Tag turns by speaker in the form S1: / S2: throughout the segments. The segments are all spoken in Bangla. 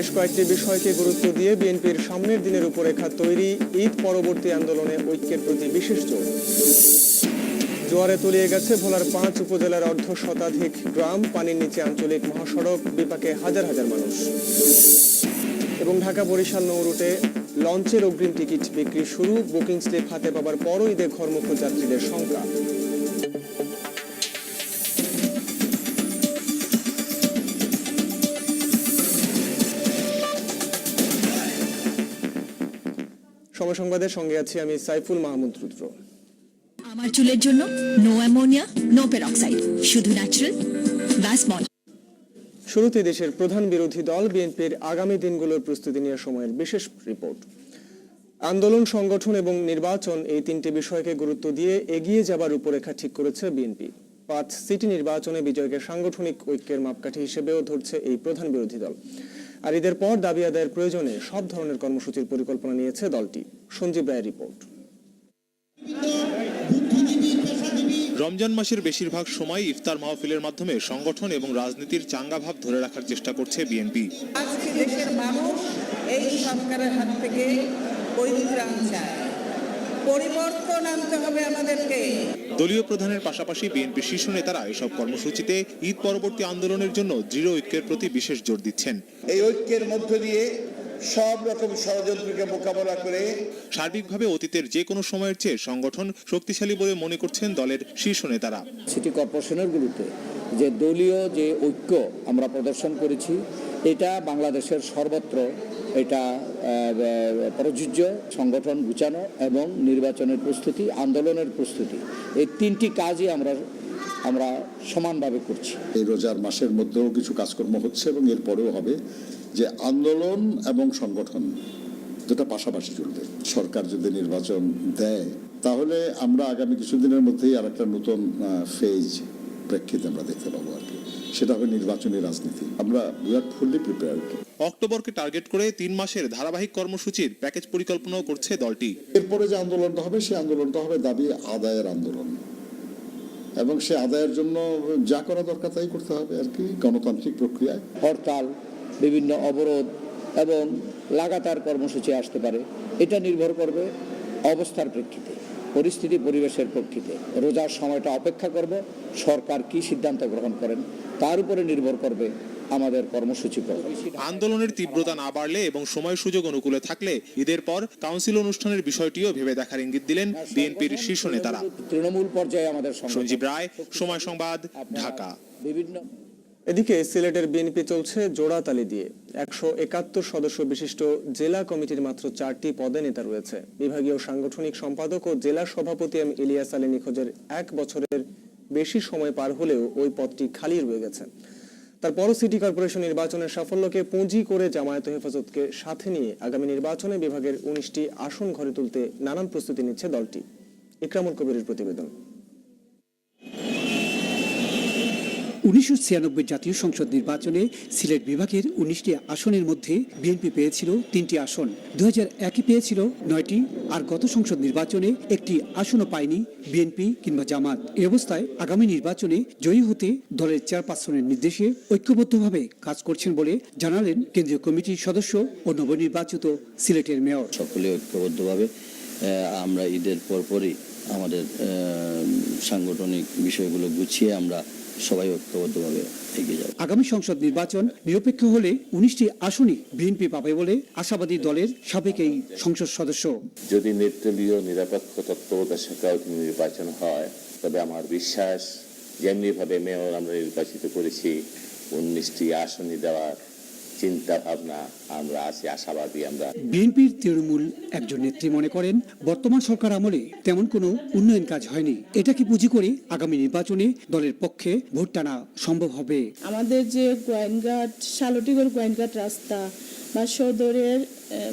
S1: বেশ কয়েকটি বিষয়কে গুরুত্ব দিয়ে বিএনপির সামনের দিনের রূপরেখা তৈরি ঈদ পরবর্তী আন্দোলনে ঐক্যের প্রতি বিশেষ জোর। জোয়ারে তলিয়ে গেছে ভোলার পাঁচ উপজেলার অর্ধ শতাধিক গ্রাম, পানির নিচে আঞ্চলিক মহাসড়ক, বিপাকে হাজার হাজার মানুষ। এবং ঢাকা বরিশাল নৌ রুটে লঞ্চের অগ্রিম টিকিট বিক্রি শুরু, বুকিং স্লিপ হাতে পাবার পরও ঈদে ঘরমুখ যাত্রীদের সংখ্যা। সময় সংবাদের সঙ্গে আছি আমি সাইফুল মাহমুদ রুদ্র।
S2: আমার চুলের জন্য নো অ্যামোনিয়া নো পেরক্সাইড শুধু ন্যাচারাল ব্যাস মল
S1: শুরুতে দেশের প্রধান বিরোধী দল বিএনপির আগামী দিনগুলোর প্রস্তুতি নেওয়ার সময়ের বিশেষ রিপোর্ট আন্দোলন সংগঠন এবং নির্বাচন এই তিনটি বিষয়কে গুরুত্ব দিয়ে এগিয়ে যাবার রূপরেখা ঠিক করেছে বিএনপি। পাঁচ সিটি নির্বাচনে বিজয়কে সাংগঠনিক ঐক্যের মাপকাঠি হিসেবেও ধরছে এই প্রধান বিরোধী দল। আর ঈদের পর দাবি আদায়ের প্রয়োজনে সব ধরনের কর্মসূচির পরিকল্পনা নিয়েছে দলটি। সঞ্জীব রায়ের রিপোর্ট।
S3: রমজান মাসের বেশিরভাগ সময় ইফতার মাহফিলের মাধ্যমে সংগঠন এবং রাজনীতির চাঙ্গা ভাব ধরে রাখার চেষ্টা করছে বিএনপি।
S4: আজকে দেশের মানুষ এই সরকারের হাত থেকে পরিত্রাণ চায়। পরিবর্তন আনতে হবে আমাদেরকে।
S3: দলীয় প্রধানের পাশাপাশি বিএনপি শীর্ষ নেতারা এসব কর্মসূচিতে ঈদ পরবর্তী আন্দোলনের জন্য দৃঢ় ঐক্যের প্রতি বিশেষ জোর দিচ্ছেন।
S5: এই ঐক্যের মধ্য দিয়ে সব রকম ষড়যন্ত্রকে মোকাবেলা করে
S3: সার্বিকভাবে অতীতের যে কোনো সময়ের চেয়ে সংগঠন শক্তিশালী বলে মনে করছেন দলের শীর্ষ নেতারা।
S6: সিটি কর্পোরেশনের গুলোতে যে দলীয় যে ঐক্য আমরা প্রদর্শন করেছি, এটা বাংলাদেশের সর্বত্র এটা প্রযোজ্য সংগঠন গুছানো এবং নির্বাচনের প্রস্তুতি, আন্দোলনের প্রস্তুতি। এই তিনটি কাজই আমরা আমরা সমানভাবে করছি।
S7: এই রোজার মাসের মধ্যেও কিছু কাজকর্ম হচ্ছে এবং এরপরেও হবে যে আন্দোলন এবং সংগঠন দুটা পাশাপাশি চলবে। সরকার যদি নির্বাচন দেয়, তাহলে আমরা আগামী কিছুদিনের মধ্যেই আর একটা নতুন ফেজ প্রেক্ষিতে আমরা দেখতে পাবো আর কি। সেটা হবে নির্বাচনী রাজনীতি। আমরা উই আর ফুললি প্রিপেয়ার্ড
S3: অক্টোবরকে টার্গেট করে তিন মাসের ধারাবাহিক কর্মসূচির প্যাকেজ পরিকল্পনাও করছে দলটি।
S7: এরপরে যে আন্দোলনটা হবে সেই আন্দোলনটা হবে দাবি আদায়ের আন্দোলন। এবং সে আদায়ের জন্য যা করা দরকার তাই করতে হবে আর কি গণতান্ত্রিক প্রক্রিয়ায়।
S6: হরতাল বিভিন্ন অবরোধ এবং লাগাতার কর্মসূচি আসতে পারে। এটা নির্ভর করবে অবস্থার প্রেক্ষিতে। পরিস্থিতি পরিবেশের প্রেক্ষিতে। রোজার সময়টা অপেক্ষা করব সরকার কি সিদ্ধান্ত গ্রহণ করেন তার উপরে নির্ভর করবে আমাদের কর্মসূচি
S3: আন্দোলনের তীব্রতা না বাড়লে এবং সময় সুযোগ অনুকূলে থাকলে ঈদের পর কাউন্সিল অনুষ্ঠানের বিষয়টিও ভেবে দেখার ইঙ্গিত দিলেন বিএনপির শীর্ষ নেতারা।
S6: তৃণমূল পর্যায়ে আমাদের
S3: সঞ্জীব রায় সময় সংবাদ ঢাকা।
S6: বিভিন্ন
S1: এদিকে সিলেটের বিএনপি চলছে জোড়াতালি দিয়ে। একশো একাত্তর সদস্য বিশিষ্ট জেলা কমিটির মাত্র চারটি পদে নেতা রয়েছে। বিভাগীয় সাংগঠনিক সম্পাদক ও জেলা সভাপতি এম ইলিয়াস আলী নিখোঁজের এক বছরের বেশি সময় পার হলেও ওই পদটি খালি রয়ে গেছে। তারপরও সিটি কর্পোরেশন নির্বাচনের সাফল্যকে পুঁজি করে জামায়াত হেফাজতকে সাথে নিয়ে আগামী নির্বাচনে বিভাগের উনিশটি আসন ঘরে তুলতে নানান প্রস্তুতি নিচ্ছে দলটি। ইকরামুল কবিরের প্রতিবেদন।
S8: উনিশশো ছিয়ানব্বই জাতীয় সংসদ নির্বাচনে সিলেট বিভাগের উনিশটি আসনের মধ্যে বিএনপি পেয়েছিল তিনটি আসন। দু হাজার একে পেয়েছিল নয়টি, আর গত সংসদ নির্বাচনে একটি আসনও পায়নি বিএনপি কিংবা জামাত। এ অবস্থায় আগামী নির্বাচনে জয়ী হতে দলের চেয়ারপারসনের নির্দেশে ঐক্যবদ্ধভাবে কাজ করছেন বলে জানালেন কেন্দ্রীয় কমিটির সদস্য ও নবনির্বাচিত সিলেটের মেয়র।
S9: সকলে ঐক্যবদ্ধভাবে আমরা ঈদের পরপরই আমাদের সাংগঠনিক বিষয়গুলো গুছিয়ে আমরা সবাই ঐক্যবদ্ধভাবে এগিয়ে যাবে।
S8: আগামী সংসদ নির্বাচন নিরপেক্ষ হলে উনিশটি আসনই বিএনপি পাবে বলে আশাবাদী দলের সাবেক এই সংসদ সদস্য।
S10: যদি নির্দলীয় নিরপেক্ষ তত্ত্বাবধায়ক সরকার নির্বাচন হয়, তবে আমার বিশ্বাস, যেমনিভাবে মেয়র আমরা নির্বাচিত করেছি, উনিশটি আসনই দেওয়ার চিন্তা ভাবনা আমরা আছি আশাবাদী আমরা।
S8: বিএনপির তৃণমূল একজন নেত্রী মনে করেন বর্তমান সরকার আমলে তেমন কোনো উন্নয়ন কাজ হয়নি। এটাকে পুঁজি করে আগামী নির্বাচনে দলের পক্ষে ভোট টানা সম্ভব হবে?
S11: আমাদের যে গোয়েনঘাট শালটিগড় গোয়েনঘাট রাস্তা বা সদরের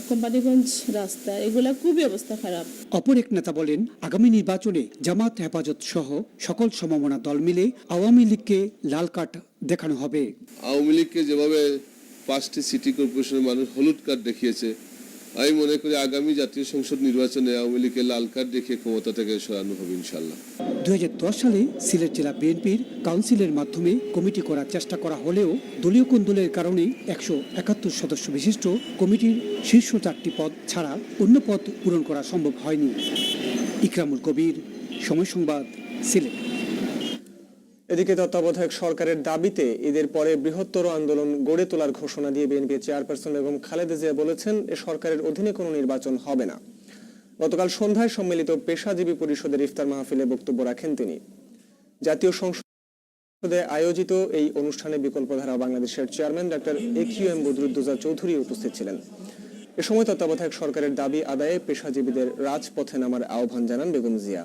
S11: কোম্পানিগঞ্জ রাস্তা এগুলা খুবই অবস্থা খারাপ।
S8: অপর এক নেতা বলেন আগামী নির্বাচনে জামাত হেফাজত সহ সকল সমমনা দল মিলে আওয়ামী লীগকে লাল কার্ড দেখানো হবে।
S12: আওয়ামী লীগকে যেভাবে পাঁচটি সিটি কর্পোরেশনের মানুষ হলুদ কার্ড দেখিয়েছে। আমি মনে করি আগামী জাতীয় সংসদ নির্বাচনে আওয়ামী লীগের লাল কার্ড দেখে ক্ষমতা থেকে সরানো হবে ইনশাল্লাহ
S8: দু সালে সিলেট জেলা বিএনপির কাউন্সিলের মাধ্যমে কমিটি করার চেষ্টা করা হলেও দলীয় কোন্দলের কারণে একশো একাত্তর সদস্য বিশিষ্ট কমিটির শীর্ষ চারটি পদ ছাড়া অন্য পদ পূরণ করা সম্ভব হয়নি। ইকরামুল কবির, সময় সংবাদ, সিলেট।
S1: এদিকে তত্ত্বাবধায়ক সরকারের দাবিতে ঈদের পরে বৃহত্তর আন্দোলন গড়ে তোলার ঘোষণা দিয়ে বিএনপি চেয়ারপারসন বেগম খালেদা জিয়া বলেছেন, এ সরকারের অধীনে কোনো নির্বাচন হবে না। গতকাল সন্ধ্যায় সম্মিলিত পেশাজীবী পরিষদের ইফতার মাহফিলে বক্তব্য রাখেন তিনি। জাতীয় সংসদে আয়োজিত এই অনুষ্ঠানে বিকল্পধারা বাংলাদেশের chairman doctor A Q M Badruddoza Chowdhury উপস্থিত ছিলেন। এ সময় তত্ত্বাবধায়ক সরকারের দাবি আদায়ে পেশাজীবীদের রাজপথে নামার আহ্বান জানান বেগম জিয়া।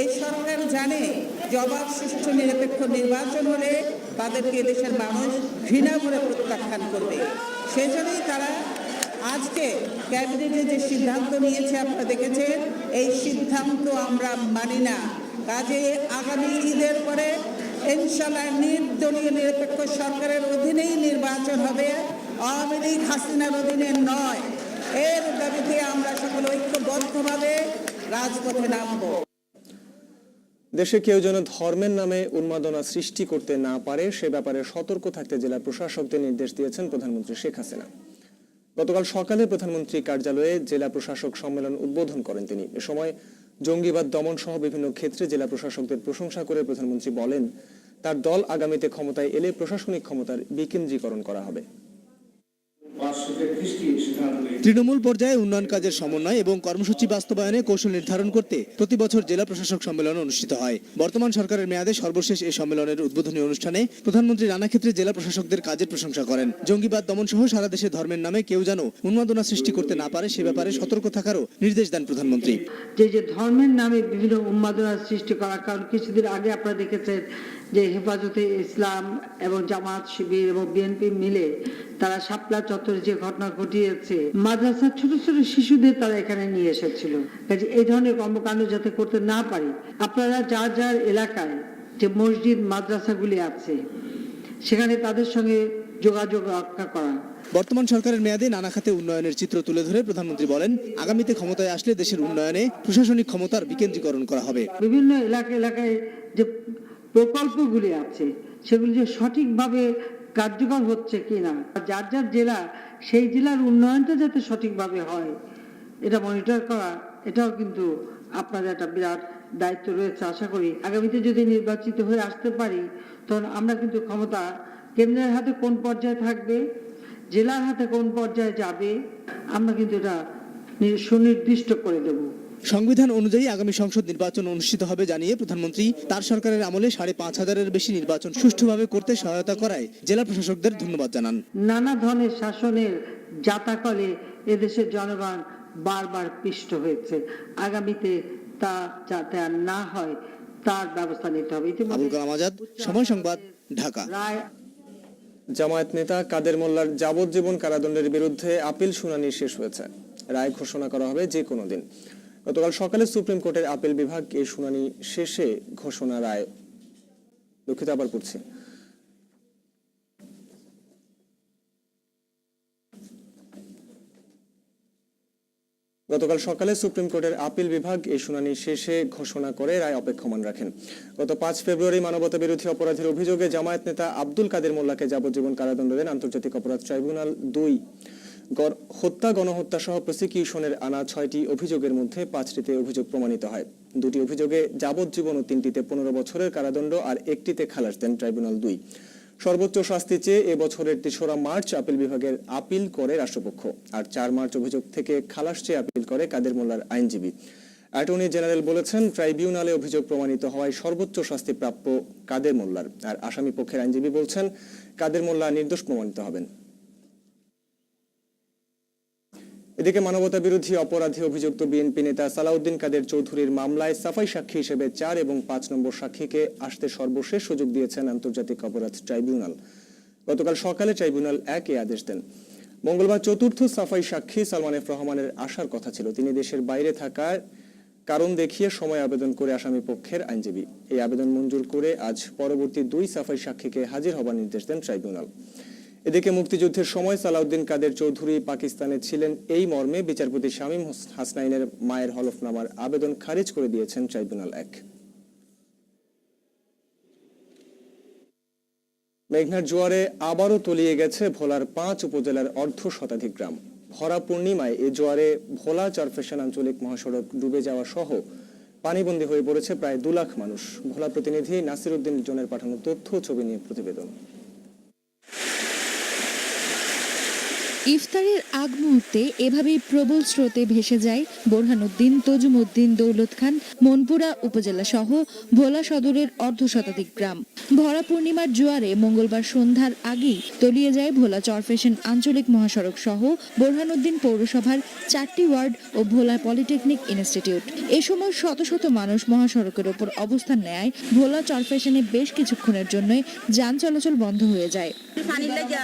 S4: এই সরকার জানে অবাধ সুষ্ঠু নিরপেক্ষ নির্বাচন হলে তাদেরকে দেশের মানুষ ঘৃণা করে প্রত্যাখ্যান করবে। সেজন্যই তারা আজকে ক্যাবিনেটে যে সিদ্ধান্ত নিয়েছে, আপনারা দেখেছেন, এই সিদ্ধান্ত আমরা মানি না। কাজে আগামী ঈদের পরে ইনশাল্লাহ নির্দলীয় নিরপেক্ষ সরকারের অধীনেই নির্বাচন হবে। আওয়ামী লীগ হাসিনার অধীনে নয়। এর দাবিতে আমরা সকলে ঐক্যবদ্ধভাবে রাজপথে নামবো।
S1: দেশে কেউ যেন ধর্মের নামে উন্মাদনা সৃষ্টি করতে না পারে, সে ব্যাপারে সতর্ক থাকতে জেলা প্রশাসকদের নির্দেশ দিয়েছেন প্রধানমন্ত্রী শেখ হাসিনা। গতকাল সকালে প্রধানমন্ত্রী কার্যালয়ে জেলা প্রশাসক সম্মেলন উদ্বোধন করেন তিনি। এ সময় জঙ্গিবাদ দমন সহ বিভিন্ন ক্ষেত্রে জেলা প্রশাসকদের প্রশংসা করে প্রধানমন্ত্রী বলেন, তার দল আগামীতে ক্ষমতায় এলে প্রশাসনিক ক্ষমতার বিকেন্দ্রীকরণ করা হবে।
S13: তৃণমূল পর্যায়ে উন্নয়ন কাজের সমন্বয় এবং কর্মসূচি বাস্তবায়নে কৌশল নির্ধারণ করতে প্রতি বছর জেলা প্রশাসক সম্মেলন অনুষ্ঠিত হয়। বর্তমান সরকারের মেয়াদে সর্বশেষ এই সম্মেলনের উদ্বোধনী অনুষ্ঠানে প্রধানমন্ত্রী নানা ক্ষেত্রে জেলা প্রশাসকদের কাজের প্রশংসা করেন। জঙ্গিবাদ দমন সহ সারা দেশে ধর্মের নামে কেউ যেন উন্মাদনা সৃষ্টি করতে না পারে সে ব্যাপারে সতর্ক থাকারও নির্দেশ দেন প্রধানমন্ত্রী।
S14: যে যে ধর্মের নামে বিভিন্ন উন্মাদনা সৃষ্টি করা কারণ কিছুদিন আগে আপনারা দেখেছেন যে হেফাজতে ইসলাম এবং জামাত শিবির এবং বিএনপি মিলে তারা শাপলা চত্বরে যে ঘটনা ঘটিয়েছে মাদ্রাসার ছোট ছোট শিশুদের তারা এখানে নিয়ে এসেছিল। কাজে এই ধরনের কর্মকাণ্ড যাতে করতে না পারি আপনারা যার যার এলাকায় যে মসজিদ মাদ্রাসাগুলি আছে সেখানে তাদের সঙ্গে যোগাযোগ রক্ষা করা।
S13: বর্তমান সরকারের মেয়াদে নানা খাতে উন্নয়নের চিত্র তুলে ধরে প্রধানমন্ত্রী বলেন আগামীতে ক্ষমতায় আসলে দেশের উন্নয়নে প্রশাসনিক ক্ষমতার বিকেন্দ্রীকরণ করা হবে।
S14: বিভিন্ন এলাকা এলাকায় যে প্রকল্পগুলি আছে, সেগুলি যে সঠিকভাবে কার্যকর হচ্ছে কিনা যার যার জেলা, সেই জেলার উন্নয়নটা যাতে সঠিকভাবে হয়, এটা মনিটর করা, এটাও কিন্তু আপনাদের একটা বিরাট দায়িত্ব রয়েছে, আশা করি। আগামীতে যদি নির্বাচিত হয়ে আসতে পারি, তখন আমরা কিন্তু ক্ষমতা কেন্দ্রের হাতে কোন পর্যায়ে থাকবে, জেলার হাতে কোন পর্যায়ে যাবে, আমরা কিন্তু এটা সুনির্দিষ্ট করে দেবো।
S13: সংবিধান অনুযায়ী আগামী সংসদ নির্বাচন অনুষ্ঠিত হবে জানিয়ে প্রধানমন্ত্রী তার সরকারের আমলে সাড়ে পাঁচ হাজারের বেশি নির্বাচন সুষ্ঠুভাবে করতে সহায়তা করায় জেলা প্রশাসকদের ধন্যবাদ জানান।
S14: নানা ধরনের শাসনের জাতাকলে এদেশের জনগণ বারবার পিষ্ট হয়েছে। আগামীতে তা যাতে আর না হয় তার ব্যবস্থা নিতে হবে।
S13: আবুল কালাম আজাদ সময় সংবাদ ঢাকা।
S1: জামায়াত নেতা কাদের মোল্লার যাবজ্জীবন কারাদণ্ডের বিরুদ্ধে আপিল শুনানি শেষ হয়েছে। রায় ঘোষণা করা হবে যে কোনো দিন। গতকাল সকালে সুপ্রিম কোর্টের আপিল বিভাগ এই শুনানি শেষে ঘোষণা রায় দুঃখিত, আবার পড়ছি। গতকাল সকালে সুপ্রিম কোর্টের আপিল বিভাগ এই শুনানি শেষে ঘোষণা করে রায় অপেক্ষমান রাখেন। গত পাঁচ ফেব্রুয়ারি মানবতা বিরোধী অপরাধের অভিযোগে জামায়াত নেতা আব্দুল কাদের মোল্লাকে যাবজ্জীবন কারাদণ্ড দেন আন্তর্জাতিক অপরাধ ট্রাইব্যুনাল দুই। হত্যা, গণহত্যা সহ প্রসিকিউশনের আনা ছয়টি অভিযোগের মধ্যে পাঁচটিতে অভিযোগ প্রমাণিত হয়। দুটি অভিযোগে যাবজ্জীবন ও তিনটিতে পনেরো বছরের কারাদণ্ড আর একটিতে খালাস দেন ট্রাইব্যুনাল দুই। সর্বোচ্চ শাস্তি চেয়ে এবছরের তেসরা মার্চ আপিল বিভাগের আপিল করে রাষ্ট্রপক্ষ আর চার মার্চ অভিযোগ থেকে খালাস চেয়ে আপিল করে কাদের মোল্লার আইনজীবী। অ্যাটর্নি জেনারেল বলেছেন, ট্রাইব্যুনালে অভিযোগ প্রমাণিত হওয়ায় সর্বোচ্চ শাস্তি প্রাপ্য কাদের মোল্লার। আর আসামি পক্ষের আইনজীবী বলছেন, কাদের মোল্লা নির্দোষ প্রমাণিত হবেন। এদিকে মানবতা বিরোধী অপরাধী অভিযুক্ত বিএনপি নেতা সালাউদ্দিন কাদের চৌধুরীর মামলায় সাফাই সাক্ষী হিসেবে চার এবং পাঁচ নম্বর সাক্ষীকে আসতে সর্বশেষ সুযোগ দিয়েছেন আন্তর্জাতিক অপরাধ ট্রাইব্যুনাল। গতকাল সকালে ট্রাইব্যুনাল এক এ আদেশ দেন। মঙ্গলবার চতুর্থ সাফাই সাক্ষী সালমান এফ রহমানের আসার কথা ছিল। তিনি দেশের বাইরে থাকার কারণ দেখিয়ে সময় আবেদন করে আসামি পক্ষের আইনজীবী। এই আবেদন মঞ্জুর করে আজ পরবর্তী দুই সাফাই সাক্ষীকে হাজির হবার নির্দেশ দেন ট্রাইব্যুনাল। এদিকে মুক্তিযুদ্ধের সময় সালাউদ্দিন কাদের চৌধুরী পাকিস্তানে ছিলেন এই মর্মে বিচারপতি শামীম হাসনাইনের মায়ের হলফনামার আবেদন খারিজ করে দিয়েছেন ট্রাইব্যুনাল এক। মেঘনার জোয়ারে আবারও তলিয়ে গেছে ভোলার পাঁচ উপজেলার অর্ধ শতাধিক গ্রাম। ভরা পূর্ণিমায় এ জোয়ারে ভোলা চরফেশন আঞ্চলিক মহাসড়ক ডুবে যাওয়া সহ পানিবন্দী হয়ে পড়েছে প্রায় দু লাখ মানুষ। ভোলা প্রতিনিধি নাসির উদ্দিন জনের পাঠানো তথ্য ছবি নিয়ে প্রতিবেদন।
S15: ইফতারের আগ মুহূর্তে এভাবেই প্রবল স্রোতে ভেসে যায় বোরহানুদ্দিন, তজুমুদ্দিন, দৌলত খান, মনপুরা উপজেলা সহ ভোলা সদরের অর্ধ শতাধিক গ্রাম। ভরা পূর্ণিমার জোয়ারে মঙ্গলবার সন্ধ্যার আগেই তলিয়ে যায় ভোলা চরফেশন আঞ্চলিক মহাসড়ক সহ বোরহানুদ্দিন পৌরসভার চারটি ওয়ার্ড ও ভোলা পলিটেকনিক ইনস্টিটিউট। এ সময় শত শত মানুষ মহাসড়কের ওপর অবস্থান নেয়। ভোলা চরফেশনে বেশ কিছুক্ষণের জন্যই যান চলাচল বন্ধ হয়ে যায়।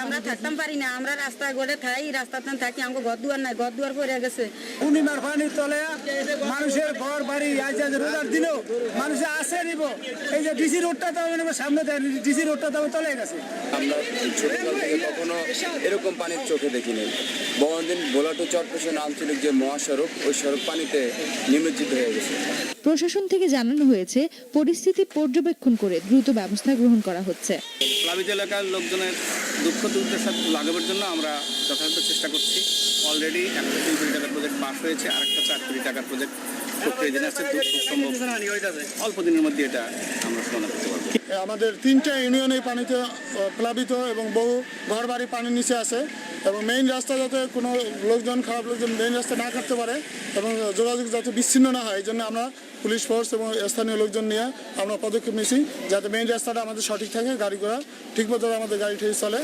S16: আমরা থাকতাম পারি না, আমরা রাস্তা থাই রাস্তাতে থাকি আমাকে ঘর দুয়ার নাই ঘর দুয়ার পড়ে গেছে।
S17: পূর্ণিমার পানির তলে মানুষের ঘর বাড়ি আজ আজ রোজার দিনও মানুষে আসে নিব। এই যে ডিসি রোডটা তো মানে সামনে দেয় ডিসি রোডটা তো তলে গেছে।
S18: আমরা কখনো এরকম পানির চোখে দেখিনি। বহুদিন ভোলাটু চট্টগ্রাম আঞ্চলিক যে মহাসড়ক ওই সড়ক পানিতে নিমজ্জিত হয়ে গেছে।
S15: প্রশাসন থেকে জানানো হয়েছে পরিস্থিতি পর্যবেক্ষণ করে দ্রুত ব্যবস্থা গ্রহণ করা হচ্ছে।
S17: প্লাবিত এলাকার লোকজনের দুঃখ দুর্দশা লাগাবার জন্য আমরা যথাযথ চেষ্টা করছি। অলরেডি একটা তিন কোটি টাকার প্রজেক্ট পাস হয়েছে আর একটা চার কোটি টাকার প্রজেক্ট অল্প দিনের মধ্যে এটা আমরা করতে
S19: আমাদের তিনটা ইউনিয়নে পানিতে প্লাবিত এবং বহু ঘর বাড়ি পানির নিচে আছে। এবং মেইন রাস্তা যাতে কোনো লোকজন খারাপ লোকজন মেইন রাস্তা না কাটতে পারে এবং যোগাযোগ যাতে বিচ্ছিন্ন না হয় এই জন্য আমরা পুলিশ ফোর্স এবং স্থানীয় লোকজন নিয়ে আমরা পদক্ষেপ নিয়েছি যাতে মেইন রাস্তাটা আমাদের সঠিক থাকে গাড়ি ঘোড়া ঠিকমতো আমাদের গাড়ি ঠিক চলে।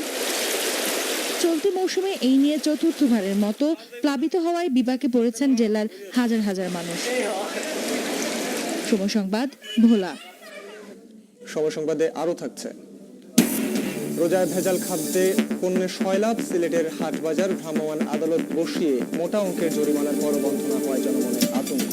S15: চলতি মৌসুমে এই নিয়ে চতুর্থবারের মতো প্লাবিত হওয়ায় বিপাকে পড়েছেন জেলার হাজার হাজার মানুষ। সময় সংবাদ ভোলা।
S1: সময় সংবাদে আরও থাকছে। রোজার ভেজাল খাদ্যে পণ্যের সয়লাভ সিলেটের হাট বাজার ভ্রাম্যমাণ আদালত বসিয়ে মোটা অঙ্কের জরিমানার পর বন্ধ না হওয়ায় জনমনে আতঙ্ক।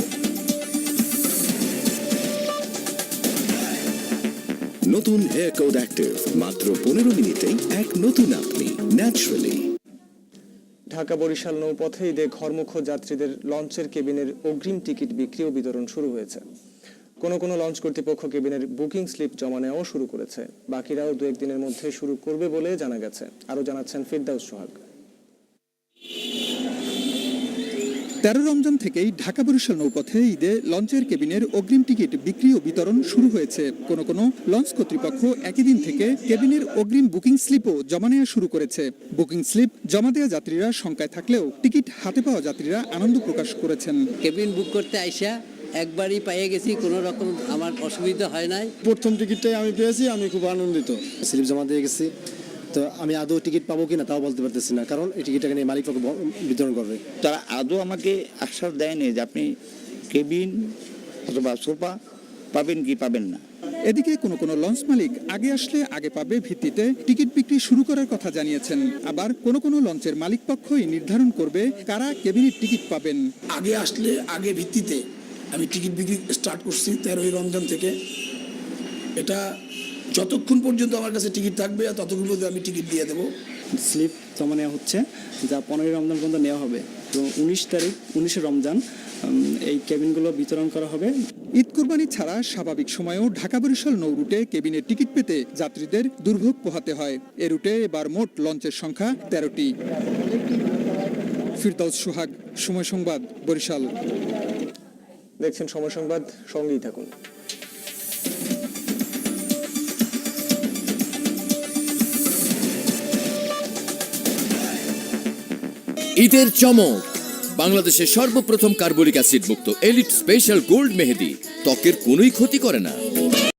S13: নতুন হেয়ার কোড অ্যাক্টিভ মাত্র পনেরো মিনিটেই এক নতুন আপনি ন্যাচারালি
S1: ঢাকা বরিশাল নৌপথে ঈদে ঘরমুখ যাত্রীদের লঞ্চের কেবিনের অগ্রিম টিকিট বিক্রি ও বিতরণ শুরু হয়েছে। কোনো কোনো লঞ্চ কর্তৃপক্ষ কেবিনের বুকিং স্লিপ জমা নেওয়াও শুরু করেছে। বাকিরাও দু একদিনের মধ্যে শুরু করবে বলে জানা গেছে। আরও জানাচ্ছেন ফিরদাউস সোহাগ।
S20: তেরো রমজান থেকেই ঢাকা বরিশাল নৌপথে ঈদে লঞ্চের কেবিনের অগ্রিম টিকিট বিক্রি ও বিতরণ শুরু হয়েছে। কোনো কোনো লঞ্চ কর্তৃপক্ষ একই দিন থেকে কেবিনের অগ্রিম বুকিং স্লিপও জমা নেওয়া শুরু করেছে। বুকিং স্লিপ জমা দেওয়া যাত্রীরা শঙ্কায় থাকলেও টিকিট হাতে পাওয়া যাত্রীরা আনন্দ প্রকাশ করেছেন।
S21: কেবিন বুক করতে আইসা একবারই পাইয়ে গেছি কোনো রকম আমার অসুবিধা হয় নাই।
S22: প্রথম টিকিটটাই আমি পেয়েছি আমি খুব আনন্দিত। স্লিপ জমা দিয়ে গেছি। তো আমি আদৌ টিকিট পাবো কিনা তাও বলতে পারতেছি না কারণ এই টিকিটটাকে নিয়ে মালিক বিতরণ করবে।
S23: তারা আদৌ আমাকে আশ্বাস দেয়নি যে আপনি কেবিন অথবা সোফা পাবেন কি পাবেন না।
S20: এদিকে কোনো কোনো লঞ্চ মালিক আগে আসলে আগে পাবে ভিত্তিতে টিকিট বিক্রি শুরু করার কথা জানিয়েছেন। আবার কোনো কোনো লঞ্চের মালিক পক্ষই নির্ধারণ করবে কারা কেবিনের টিকিট পাবেন।
S24: আগে আসলে আগে ভিত্তিতে আমি টিকিট বিক্রি স্টার্ট করছি তেরোই রমজান থেকে। এটা যতক্ষণ পর্যন্ত আমার কাছে টিকিট থাকবে আর ততক্ষণ পর্যন্ত আমি টিকিট দিয়ে দেবো।
S22: স্লিপ জমা নেওয়া হচ্ছে যা পনেরোই রমজান পর্যন্ত নেওয়া হবে। তো উনিশ তারিখ উনিশে রমজান এই কেবিনগুলো বিতরণ করা হবে।
S20: ঈদ কোরবানি ছাড়া স্বাভাবিক সময়েও ঢাকা বরিশাল নৌ রুটে কেবিনের টিকিট পেতে যাত্রীদের দুর্ভোগ পোহাতে হয়। এ রুটে এবার মোট লঞ্চের সংখ্যা তেরোটি। ফিরদাউস সোহাগ সময় সংবাদ বরিশাল।
S1: দেখছেন সময় সংবাদ, সঙ্গেই থাকুন।
S25: ঈদের চমক, বাংলাদেশের সর্বপ্রথম কার্বলিক অ্যাসিড মুক্ত এলিট স্পেশাল গোল্ড মেহেদি, ত্বকের কোনোই ক্ষতি করে না।